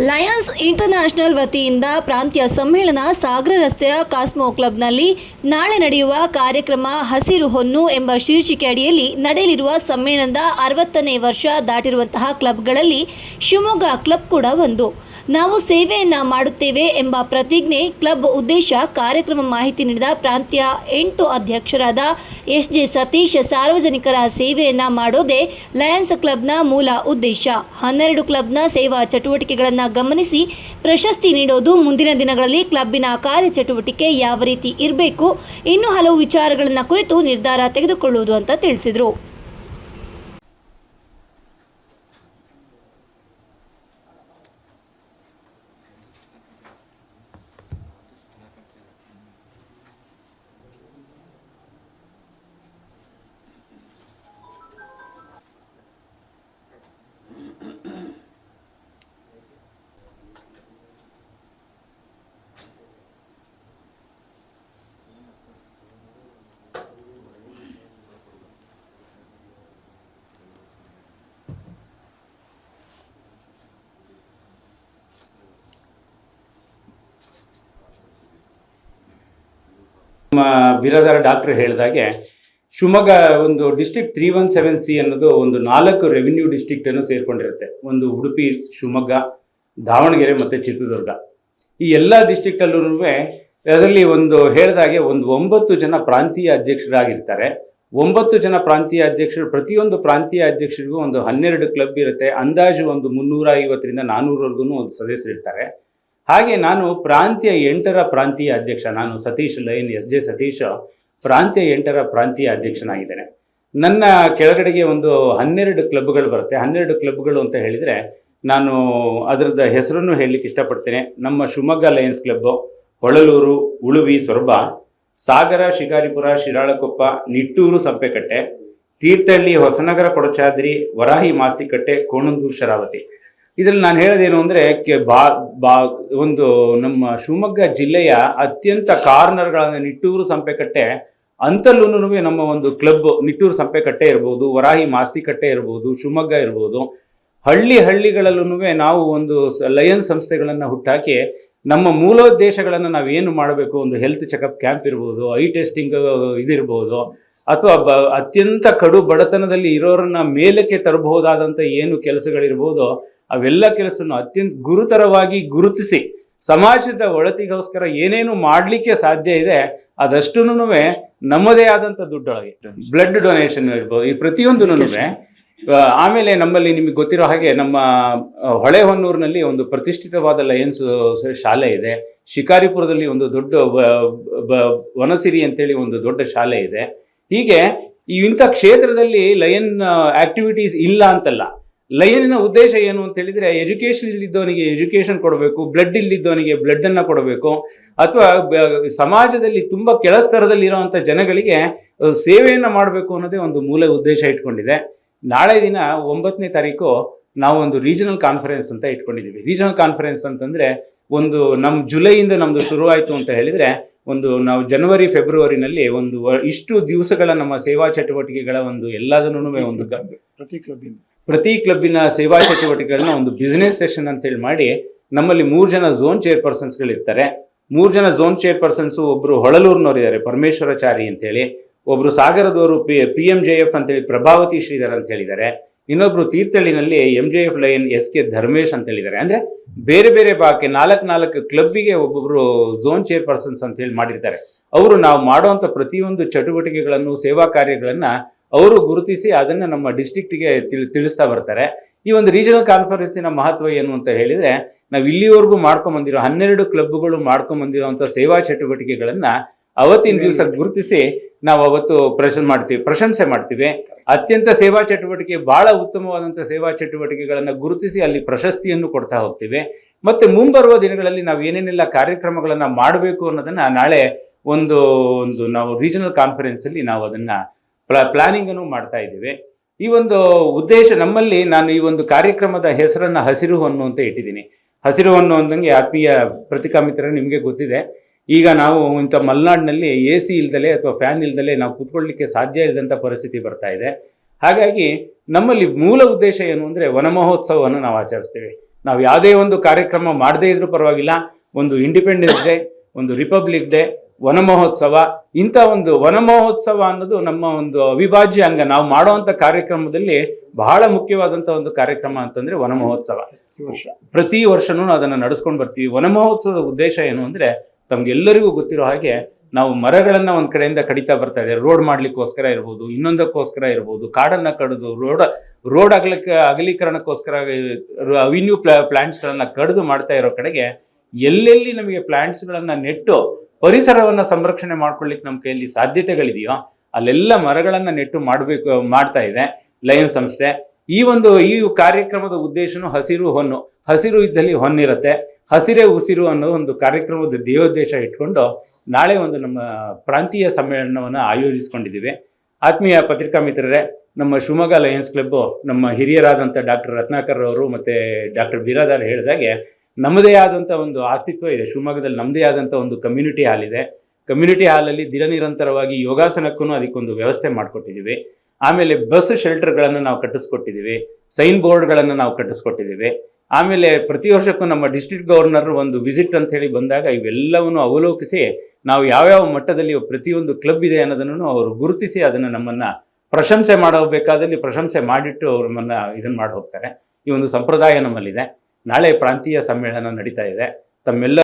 Lions international ವತಿಯಿಂದ ಪ್ರಾಂತ್ಯ ಸಮ್ಮೇಳನ ಸಾಗರ ರಸ್ತೆಯ ಕಾಸ್ಮೋ ಕ್ಲಬ್ನಲ್ಲಿ ನಾಳೆ ನಡೆಯುವ ಕಾರ್ಯಕ್ರಮ ಹಸಿರು ಹೊನ್ನು ಎಂಬ ಶೀರ್ಷಿಕೆ ಅಡಿಯಲ್ಲಿ ನಡೆಯಲಿರುವ ಸಮ್ಮೇಳನದ ಅರವತ್ತನೇ ವರ್ಷ ದಾಟಿರುವಂತಹ ಕ್ಲಬ್ಗಳಲ್ಲಿ ಶಿವಮೊಗ್ಗ ಕ್ಲಬ್ ಕೂಡ ಒಂದು. ನಾವು ಸೇವೆಯನ್ನು ಮಾಡುತ್ತೇವೆ ಎಂಬ ಪ್ರತಿಜ್ಞೆ ಕ್ಲಬ್ ಉದ್ದೇಶ ಕಾರ್ಯಕ್ರಮ ಮಾಹಿತಿ ನೀಡಿದ ಪ್ರಾಂತ್ಯ ಎಂಟು ಅಧ್ಯಕ್ಷರಾದ ಎಸ್ ಜೆ ಸತೀಶ್ ಸಾರ್ವಜನಿಕರ ಸೇವೆಯನ್ನು ಮಾಡೋದೇ ಲಯನ್ಸ್ ಕ್ಲಬ್ನ ಮೂಲ ಉದ್ದೇಶ. ಹನ್ನೆರಡು ಕ್ಲಬ್ನ ಸೇವಾ ಚಟುವಟಿಕೆಗಳನ್ನು ಗಮನಿಸಿ, ಪ್ರಶಸ್ತಿ ನೀಡೋದು ಮುಂದಿನ ದಿನಗಳಲ್ಲಿ ಕ್ಲಬ್ಬಿನ ಕಾರ್ಯಚಟುವಟಿಕೆ ಯಾವ ರೀತಿ ಇರಬೇಕು, ಇನ್ನೂ ಹಲವು ವಿಚಾರಗಳನ್ನು ಕುರಿತು ನಿರ್ಧಾರ ತೆಗೆದುಕೊಳ್ಳುವುದು ಅಂತ ತಿಳಿಸಿದರು. ನಮ್ಮ ಬಿರಾದಾರ ಡಾಕ್ಟರ್ ಹೇಳಿದಾಗೆ, ಶಿವಮೊಗ್ಗ ಒಂದು district three one seven C ಅನ್ನೋದು ಒಂದು ನಾಲ್ಕು ರೆವಿನ್ಯೂ ಡಿಸ್ಟ್ರಿಕ್ಟ್ ಅನ್ನು ಸೇರ್ಕೊಂಡಿರುತ್ತೆ. ಒಂದು ಉಡುಪಿ, ಶಿವಮೊಗ್ಗ, ದಾವಣಗೆರೆ ಮತ್ತು ಚಿತ್ರದುರ್ಗ. ಈ ಎಲ್ಲ ಡಿಸ್ಟ್ರಿಕ್ಟ್ ಅಲ್ಲೂ ಅದರಲ್ಲಿ ಒಂದು ಹೇಳಿದಾಗೆ ಒಂದು ಒಂಬತ್ತು ಜನ ಪ್ರಾಂತೀಯ ಅಧ್ಯಕ್ಷರಾಗಿರ್ತಾರೆ. ಒಂಬತ್ತು ಜನ ಪ್ರಾಂತೀಯ ಅಧ್ಯಕ್ಷರು, ಪ್ರತಿಯೊಂದು ಪ್ರಾಂತೀಯ ಅಧ್ಯಕ್ಷರಿಗೂ ಒಂದು ಹನ್ನೆರಡು ಕ್ಲಬ್ ಇರುತ್ತೆ. ಅಂದಾಜು ಒಂದು ಮುನ್ನೂರ ಐವತ್ತರಿಂದ ನಾನ್ನೂರವರೆಗೂ ಒಂದು ಸದಸ್ಯರಿರ್ತಾರೆ. ಹಾಗೆ ನಾನು ಪ್ರಾಂತ್ಯ ಎಂಟರ ಪ್ರಾಂತೀಯ ಅಧ್ಯಕ್ಷ, ನಾನು Satish lion, S J Satish ಪ್ರಾಂತ್ಯ ಎಂಟರ ಪ್ರಾಂತೀಯ ಅಧ್ಯಕ್ಷನಾಗಿದ್ದೇನೆ. ನನ್ನ ಕೆಳಗಡೆಗೆ ಒಂದು ಹನ್ನೆರಡು ಕ್ಲಬ್ಗಳು ಬರುತ್ತೆ. ಹನ್ನೆರಡು ಕ್ಲಬ್ಗಳು ಅಂತ ಹೇಳಿದರೆ ನಾನು ಅದರದ ಹೆಸರನ್ನು ಹೇಳಲಿಕ್ಕೆ ಇಷ್ಟಪಡ್ತೇನೆ. ನಮ್ಮ ಶಿವಮೊಗ್ಗ ಲಯನ್ಸ್ ಕ್ಲಬ್ಬು ಹೊಳಲೂರು, ಉಳುವಿ, ಸೊರಬ, ಸಾಗರ, ಶಿಕಾರಿಪುರ, ಶಿರಾಳಕೊಪ್ಪ, ನಿಟ್ಟೂರು, ಸಂಪೆಕಟ್ಟೆ, ತೀರ್ಥಹಳ್ಳಿ, ಹೊಸನಗರ, ಕೊಡಚಾದ್ರಿ, ವರಾಹಿ, ಮಾಸ್ತಿಕಟ್ಟೆ, ಕೋಣಂದೂರು, ಶರಾವತಿ. ಇದ್ರಲ್ಲಿ ನಾನು ಹೇಳೋದೇನು ಅಂದರೆ ಕೆ ಬಾ ಬಾ, ಒಂದು ನಮ್ಮ ಶಿವಮೊಗ್ಗ ಜಿಲ್ಲೆಯ ಅತ್ಯಂತ ಕಾರ್ನರ್ಗಳಾದ ನಿಟ್ಟೂರು ಸಂಪೆಕಟ್ಟೆ ಅಂತಲ್ಲೂ ನಮ್ಮ ಒಂದು ಕ್ಲಬ್ ನಿಟ್ಟೂರು ಸಂಪೆಕಟ್ಟೆ ಇರ್ಬೋದು, ವರಾಹಿ ಮಾಸ್ತಿಕಟ್ಟೆ ಇರ್ಬೋದು, ಶಿವಮೊಗ್ಗ ಇರ್ಬೋದು, ಹಳ್ಳಿ ಹಳ್ಳಿಗಳಲ್ಲೂ ನಾವು ಒಂದು ಲಯನ್ ಸಂಸ್ಥೆಗಳನ್ನು ಹುಟ್ಟಾಕಿ ನಮ್ಮ ಮೂಲೋದ್ದೇಶಗಳನ್ನು ನಾವೇನು ಮಾಡಬೇಕು, ಒಂದು ಹೆಲ್ತ್ ಚೆಕಪ್ ಕ್ಯಾಂಪ್ ಇರ್ಬೋದು ಐ ಟೆಸ್ಟಿಂಗ್ ಇದಿರ್ಬೋದು ಅಥವಾ ಬ ಅತ್ಯಂತ ಕಡು ಬಡತನದಲ್ಲಿ ಇರೋರನ್ನ ಮೇಲಕ್ಕೆ ತರಬಹುದಾದಂಥ ಏನು ಕೆಲಸಗಳಿರ್ಬೋದೋ ಅವೆಲ್ಲ ಕೆಲಸವನ್ನು ಅತ್ಯಂತ ಗುರುತರವಾಗಿ ಗುರುತಿಸಿ ಸಮಾಜದ ಒಳತಿಗೋಸ್ಕರ ಏನೇನು ಮಾಡಲಿಕ್ಕೆ ಸಾಧ್ಯ ಇದೆ ಅದಷ್ಟು ನಮ್ಮದೇ ಆದಂಥ ದುಡ್ಡೊಳಗೆ. ಬ್ಲಡ್ ಡೊನೇಷನ್ ಇರ್ಬೋದು. ಈ ಪ್ರತಿಯೊಂದು ಆಮೇಲೆ ನಮ್ಮಲ್ಲಿ ನಿಮಗೆ ಗೊತ್ತಿರೋ ಹಾಗೆ ನಮ್ಮ ಹೊಳೆ ಹೊಳೆಹೊನ್ನೂರಿನಲ್ಲಿ ಒಂದು ಪ್ರತಿಷ್ಠಿತವಾದ ಲಯನ್ಸ್ ಶಾಲೆ ಇದೆ. ಶಿಕಾರಿಪುರದಲ್ಲಿ ಒಂದು ದೊಡ್ಡ ವನಸಿರಿ ಅಂತೇಳಿ ಒಂದು ದೊಡ್ಡ ಶಾಲೆ ಇದೆ. ಹೀಗೆ ಇಂಥ ಕ್ಷೇತ್ರದಲ್ಲಿ ಲಯನ್ ಆಕ್ಟಿವಿಟೀಸ್ ಇಲ್ಲ ಅಂತಲ್ಲ. ಲಯನಿನ ಉದ್ದೇಶ ಏನು ಅಂತ ಹೇಳಿದ್ರೆ ಎಜುಕೇಶನ್ ಇಲ್ದಿದ್ದವನಿಗೆ ಎಜುಕೇಶನ್ ಕೊಡಬೇಕು ಬ್ಲಡ್ ಇಲ್ದಿದ್ದವನಿಗೆ ಬ್ಲಡ್ ಅನ್ನ ಕೊಡಬೇಕು, ಅಥವಾ ಸಮಾಜದಲ್ಲಿ ತುಂಬಾ ಕೆಳಸ್ತರದಲ್ಲಿ ಇರುವಂತ ಜನಗಳಿಗೆ ಸೇವೆಯನ್ನು ಸೇವೆಯನ್ನ ಮಾಡಬೇಕು ಅನ್ನೋದೇ ಒಂದು ಮೂಲ ಉದ್ದೇಶ ಇಟ್ಕೊಂಡಿದೆ. ನಾಳೆ ದಿನ ಒಂಬತ್ತನೇ ತಾರೀಕು ನಾವು ಒಂದು ರೀಜನಲ್ ಕಾನ್ಫರೆನ್ಸ್ ಅಂತ ಇಟ್ಕೊಂಡಿದ್ದೀವಿ. ರೀಜನಲ್ ಕಾನ್ಫರೆನ್ಸ್ ಅಂತಂದ್ರೆ ಒಂದು ನಮ್ಮ ಜುಲೈಯಿಂದ ನಮ್ದು ಶುರುವಾಯಿತು ಅಂತ ಹೇಳಿದ್ರೆ ಒಂದು ನಾವು ಜನವರಿ ಫೆಬ್ರವರಿನಲ್ಲಿ ಒಂದು ಇಷ್ಟು ದಿವಸಗಳ ನಮ್ಮ ಸೇವಾ ಚಟುವಟಿಕೆಗಳ ಒಂದು ಎಲ್ಲದನ್ನು ಒಂದು ಪ್ರತಿ ಕ್ಲಬ್ ಪ್ರತಿ ಕ್ಲಬ್ಬಿನ ಸೇವಾ ಚಟುವಟಿಕೆಗಳನ್ನ ಒಂದು ಬಿಸ್ನೆಸ್ ಸೆಷನ್ ಅಂತ ಹೇಳಿ ಮಾಡಿ ನಮ್ಮಲ್ಲಿ ಮೂರು ಜನ ಝೋನ್ ಚೇರ್ಪರ್ಸನ್ಸ್ಗಳು ಇರ್ತಾರೆ ಮೂರು ಜನ ಝೋನ್ ಚೇರ್ಪರ್ಸನ್ಸು ಒಬ್ರು ಹೊಳಲೂರ್ನವ್ರು ಇದ್ದಾರೆ ಪರಮೇಶ್ವರಾಚಾರಿ ಅಂತೇಳಿ ಒಬ್ರು ಸಾಗರದವರು P P M J F ಅಂತೇಳಿ ಪ್ರಭಾವತಿ ಶ್ರೀಧರ್ ಅಂತ ಹೇಳಿದ್ದಾರೆ. ಇನ್ನೊಬ್ರು ತೀರ್ಥಹಳ್ಳಿನಲ್ಲಿ M J F lion S K Dharmesh ಅಂತ ಹೇಳಿದ್ದಾರೆ. ಅಂದ್ರೆ ಬೇರೆ ಬೇರೆ ಬಾಕಿ ನಾಲ್ಕು ನಾಲ್ಕು ಕ್ಲಬ್ಬಿಗೆ ಒಬ್ಬೊಬ್ರು ಝೋನ್ ಚೇರ್ಪರ್ಸನ್ಸ್ ಅಂತ ಹೇಳಿ ಮಾಡಿರ್ತಾರೆ. ಅವರು ನಾವು ಮಾಡುವಂತ ಪ್ರತಿಯೊಂದು ಚಟುವಟಿಕೆಗಳನ್ನು, ಸೇವಾ ಕಾರ್ಯಗಳನ್ನ ಅವರು ಗುರುತಿಸಿ ಅದನ್ನ ನಮ್ಮ ಡಿಸ್ಟಿಕ್ಟಿಗೆ ತಿಳ್, ತಿಳಿಸ್ತಾ ಬರ್ತಾರೆ. ಈ ಒಂದು ರೀಜನಲ್ ಕಾನ್ಫರೆನ್ಸಿನ ಮಹತ್ವ ಏನು ಅಂತ ಹೇಳಿದ್ರೆ, ನಾವು ಇಲ್ಲಿವರೆಗೂ ಮಾಡ್ಕೊಂಡ್ ಬಂದಿರೋ ಹನ್ನೆರಡು ಕ್ಲಬ್ಗಳು ಮಾಡ್ಕೊಂಡ್ ಬಂದಿರುವಂತ ಸೇವಾ ಚಟುವಟಿಕೆಗಳನ್ನ ಅವತ್ತಿನ ದಿವಸ ಗುರುತಿಸಿ ನಾವು ಅವತ್ತು ಪ್ರಶನ್ ಮಾಡ್ತೀವಿ ಪ್ರಶಂಸೆ ಮಾಡ್ತೀವಿ. ಅತ್ಯಂತ ಸೇವಾ ಚಟುವಟಿಕೆ ಬಹಳ ಉತ್ತಮವಾದಂಥ ಸೇವಾ ಚಟುವಟಿಕೆಗಳನ್ನ ಗುರುತಿಸಿ ಅಲ್ಲಿ ಪ್ರಶಸ್ತಿಯನ್ನು ಕೊಡ್ತಾ ಹೋಗ್ತೀವಿ. ಮತ್ತೆ ಮುಂಬರುವ ದಿನಗಳಲ್ಲಿ ನಾವು ಏನೇನೆಲ್ಲ ಕಾರ್ಯಕ್ರಮಗಳನ್ನ ಮಾಡಬೇಕು ಅನ್ನೋದನ್ನ ನಾಳೆ ಒಂದು ಒಂದು ನಾವು ರೀಜನಲ್ ಕಾನ್ಫರೆನ್ಸ್ ಅಲ್ಲಿ ನಾವು ಅದನ್ನ ಪ್ಲಾನಿಂಗ್ ಅನ್ನು ಮಾಡ್ತಾ ಇದ್ದೀವಿ. ಈ ಒಂದು ಉದ್ದೇಶ ನಮ್ಮಲ್ಲಿ ನಾನು ಈ ಒಂದು ಕಾರ್ಯಕ್ರಮದ ಹೆಸರನ್ನ ಹಸಿರು ಹೊನ್ನು ಅಂತ ಇಟ್ಟಿದ್ದೀನಿ. ಹಸಿರು ಹೊನ್ನು ಅಂದಂಗೆ ಆತ್ಮೀಯ ಪ್ರತಿಕಾ ಮಿತ್ರ ನಿಮಗೆ ಗೊತ್ತಿದೆ. ಈಗ ನಾವು ಇಂಥ ಮಲೆನಾಡಿನಲ್ಲಿ ಎ ಸಿ ಇಲ್ದಲೆ ಅಥವಾ ಫ್ಯಾನ್ ಇಲ್ದಲೆ ನಾವು ಕೂತ್ಕೊಳ್ಳಿಕ್ಕೆ ಸಾಧ್ಯ ಇಲ್ಲದಂಥ ಪರಿಸ್ಥಿತಿ ಬರ್ತಾ ಇದೆ. ಹಾಗಾಗಿ ನಮ್ಮಲ್ಲಿ ಮೂಲ ಉದ್ದೇಶ ಏನು ಅಂದರೆ ವನ ಮಹೋತ್ಸವವನ್ನು ನಾವು ಆಚರಿಸ್ತೀವಿ. ನಾವು ಯಾವುದೇ ಒಂದು ಕಾರ್ಯಕ್ರಮ ಮಾಡದೇ ಇದ್ರೂ ಪರವಾಗಿಲ್ಲ. ಒಂದು ಇಂಡಿಪೆಂಡೆನ್ಸ್ ಡೇ ಒಂದು ರಿಪಬ್ಲಿಕ್ ಡೇ ವನ ಮಹೋತ್ಸವ ಇಂಥ ಒಂದು ವನ ಮಹೋತ್ಸವ ಅನ್ನೋದು ನಮ್ಮ ಒಂದು ಅವಿಭಾಜ್ಯ ಅಂಗ. ನಾವು ಮಾಡುವಂಥ ಕಾರ್ಯಕ್ರಮದಲ್ಲಿ ಬಹಳ ಮುಖ್ಯವಾದಂಥ ಒಂದು ಕಾರ್ಯಕ್ರಮ ಅಂತಂದ್ರೆ ವನ ಮಹೋತ್ಸವ ಪ್ರತಿ ವರ್ಷನೂ ಅದನ್ನು ಅದನ್ನ ನಡೆಸ್ಕೊಂಡು ಬರ್ತೀವಿ. ವನ ಮಹೋತ್ಸವದ ಉದ್ದೇಶ ಏನು ಅಂದ್ರೆ ತಮ್ಗೆಲ್ಲರಿಗೂ ಗೊತ್ತಿರೋ ಹಾಗೆ ನಾವು ಮರಗಳನ್ನ ಒಂದ್ ಕಡೆಯಿಂದ ಕಡಿತಾ ಬರ್ತಾ ಇದೆ. ರೋಡ್ ಮಾಡ್ಲಿಕ್ಕೋಸ್ಕರ ಇರ್ಬೋದು, ಇನ್ನೊಂದಕ್ಕೋಸ್ಕರ ಇರ್ಬೋದು, ಕಾಡನ್ನ ಕಡಿದು, ರೋಡ್ ರೋಡ್ ಅಗಲಕ್ಕೆ ಅಗಲೀಕರಣಕ್ಕೋಸ್ಕರ ಅವಿನ್ಯೂ ಪ್ಲಾಂಟ್ಸ್ ಗಳನ್ನ ಕಡಿದು ಮಾಡ್ತಾ ಇರೋ ಕಡೆಗೆ ಎಲ್ಲೆಲ್ಲಿ ನಮಗೆ ಪ್ಲಾಂಟ್ಸ್ ಗಳನ್ನ ನೆಟ್ಟು ಪರಿಸರವನ್ನ ಸಂರಕ್ಷಣೆ ಮಾಡ್ಕೊಳ್ಳಿಕ್ಕೆ ನಮ್ಮ ಕೈಯಲ್ಲಿ ಸಾಧ್ಯತೆಗಳಿದೆಯೋ, ಅಲ್ಲೆಲ್ಲ ಮರಗಳನ್ನ ನೆಟ್ಟು ಮಾಡಬೇಕು, ಮಾಡ್ತಾ ಇದೆ ಲಯನ್ ಸಂಸ್ಥೆ. ಈ ಒಂದು, ಈ ಕಾರ್ಯಕ್ರಮದ ಉದ್ದೇಶನು ಹಸಿರು ಹೊನ್ನು. ಹಸಿರು ಇದ್ದಲ್ಲಿ ಹೊನ್ನಿರತ್ತೆ. ಹಸಿರೇ ಉಸಿರು ಅನ್ನೋ ಒಂದು ಕಾರ್ಯಕ್ರಮದ ಧ್ಯೇಯೋದ್ದೇಶ ಇಟ್ಕೊಂಡು ನಾಳೆ ಒಂದು ನಮ್ಮ ಪ್ರಾಂತೀಯ ಸಮ್ಮೇಳನವನ್ನು ಆಯೋಜಿಸ್ಕೊಂಡಿದ್ದೀವಿ. ಆತ್ಮೀಯ ಪತ್ರಿಕಾ ಮಿತ್ರರೇ, ನಮ್ಮ ಶಿವಮೊಗ್ಗ ಲಯನ್ಸ್ ಕ್ಲಬ್ಬು ನಮ್ಮ ಹಿರಿಯರಾದಂಥ ಡಾಕ್ಟರ್ ರತ್ನಾಕರ್ ಅವರು ಮತ್ತು ಡಾಕ್ಟರ್ ಬಿರಾದಾರ್ ಹೇಳಿದಾಗೆ ನಮ್ಮದೇ ಆದಂಥ ಒಂದು ಅಸ್ತಿತ್ವ ಇದೆ. ಶಿವಮೊಗ್ಗದಲ್ಲಿ ನಮ್ಮದೇ ಆದಂಥ ಒಂದು ಕಮ್ಯುನಿಟಿ ಹಾಲ್ ಇದೆ. ಕಮ್ಯುನಿಟಿ ಹಾಲಲ್ಲಿ ದಿನನಿರಂತರವಾಗಿ ಯೋಗಾಸನಕ್ಕೂ ಅದಕ್ಕೊಂದು ವ್ಯವಸ್ಥೆ ಮಾಡಿಕೊಟ್ಟಿದ್ದೀವಿ. ಆಮೇಲೆ ಬಸ್ ಶೆಲ್ಟರ್ಗಳನ್ನು ನಾವು ಕಟ್ಟಿಸ್ಕೊಟ್ಟಿದ್ದೀವಿ. ಸೈನ್ ಬೋರ್ಡ್ಗಳನ್ನು ನಾವು ಕಟ್ಟಿಸ್ಕೊಟ್ಟಿದ್ದೀವಿ. ಆಮೇಲೆ ಪ್ರತಿ ವರ್ಷಕ್ಕೂ ನಮ್ಮ ಡಿಸ್ಟ್ರಿಕ್ಟ್ ಗವರ್ನರ್ ಒಂದು ವಿಸಿಟ್ ಅಂತ ಹೇಳಿ ಬಂದಾಗ ಇವೆಲ್ಲವನ್ನು ಅವಲೋಕಿಸಿ ನಾವು ಯಾವ್ಯಾವ ಮಟ್ಟದಲ್ಲಿ ಪ್ರತಿಯೊಂದು ಕ್ಲಬ್ ಇದೆ ಅನ್ನೋದನ್ನು ಅವರು ಗುರುತಿಸಿ ಅದನ್ನು ನಮ್ಮನ್ನ ಪ್ರಶಂಸೆ ಮಾಡಬೇಕಾದಲ್ಲಿ ಪ್ರಶಂಸೆ ಮಾಡಿಟ್ಟು ಅವ್ರು ನಮ್ಮನ್ನ ಇದನ್ನ ಮಾಡಿ ಹೋಗ್ತಾರೆ ಈ ಒಂದು ಸಂಪ್ರದಾಯ ನಮ್ಮಲ್ಲಿದೆ. ನಾಳೆ ಪ್ರಾಂತೀಯ ಸಮ್ಮೇಳನ ನಡೀತಾ ಇದೆ. ತಮ್ಮೆಲ್ಲ